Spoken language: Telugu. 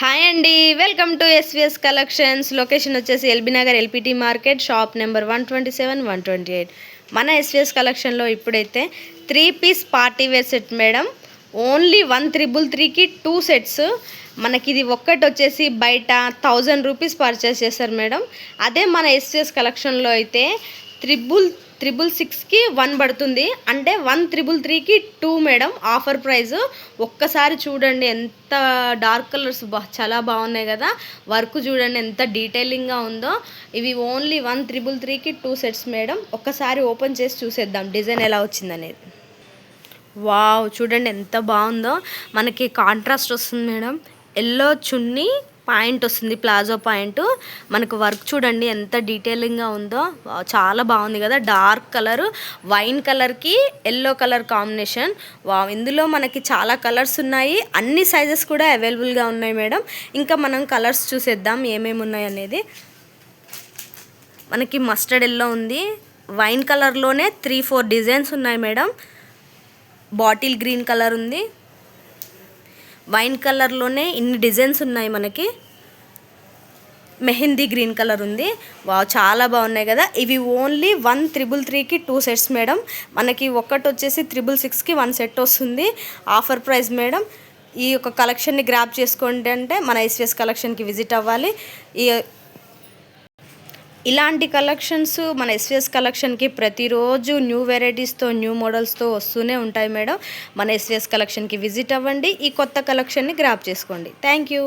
హాయ్ అండి welcome to SVS collections. Location వచ్చేసి LB Nagar LPT market shop number one twenty seven one twenty eight. మన ఎస్విఎస్ కలెక్షన్లో ఇప్పుడైతే three piece party wear set madam. Only one triple త్రీకి టూ సెట్స్. మనకి ఇది ఒక్కటి వచ్చేసి బయట థౌజండ్ రూపీస్ పర్చేస్ చేస్తారు మేడం. అదే మన ఎస్విఎస్ కలెక్షన్లో అయితే త్రిబుల్ త్రిబుల్ సిక్స్కి వన్ పడుతుంది. అంటే వన్ త్రిబుల్ త్రీకి టూ మేడం. ఆఫర్ ప్రైస్ ఒక్కసారి చూడండి ఎంత డార్క్ కలర్స్ బా చాలా బాగున్నాయి కదా. వర్క్ చూడండి ఎంత డీటెయిలింగ్గా ఉందో. ఇవి ఓన్లీ వన్ త్రిబుల్ త్రీకి టూ సెట్స్ మేడం. ఒక్కసారి ఓపెన్ చేసి చూసేద్దాం డిజైన్ ఎలా వచ్చిందనేది. వావ్ చూడండి ఎంత బాగుందో. మనకి కాంట్రాస్ట్ వస్తుంది మేడం. ఎల్లో చున్నీ పాయింట్ వస్తుంది ప్లాజో పాయింట్. మనకు వర్క్ చూడండి ఎంత డీటెయిలింగ్గా ఉందో. వావ్, చాలా బాగుంది కదా. డార్క్ కలర్ వైన్ కలర్కి ఎల్లో కలర్ కాంబినేషన్. వావ్ ఇందులో మనకి చాలా కలర్స్ ఉన్నాయి. అన్ని సైజెస్ కూడా అవైలబుల్గా ఉన్నాయి మేడం. ఇంకా మనం కలర్స్ చూసేద్దాం ఏమేమి ఉన్నాయి అనేది. మనకి మస్టర్డ్ ఎల్లో ఉంది. వైన్ కలర్లోనే త్రీ ఫోర్ డిజైన్స్ ఉన్నాయి మేడం. బాటిల్ గ్రీన్ కలర్ ఉంది. వైన్ కలర్లోనే ఇన్ని డిజైన్స్ ఉన్నాయి మనకి. మెహందీ గ్రీన్ కలర్ ఉంది. వావ్ చాలా బాగున్నాయి కదా. ఇవి ఓన్లీ వన్ త్రిబుల్ త్రీకి టూ సెట్స్ మేడం. మనకి ఒక్కటి వచ్చేసి త్రిబుల్ సిక్స్కి వన్ సెట్ వస్తుంది. Offer price madam. ఈ యొక్క కలెక్షన్ని గ్రాప్ చేసుకోండి అంటే మన ఎస్విఎస్ కలెక్షన్కి విజిట్ అవ్వాలి. ఈ ఇలాంటి కలెక్షన్స్ మన ఎస్విఎస్ కలెక్షన్కి ప్రతిరోజు న్యూ వెరైటీస్తో న్యూ మోడల్స్తో వస్తూనే ఉంటాయి మేడం. మన ఎస్విఎస్ కలెక్షన్కి విజిట్ అవ్వండి. ఈ కొత్త కలెక్షన్ని గ్రాప్ చేసుకోండి. Thank you.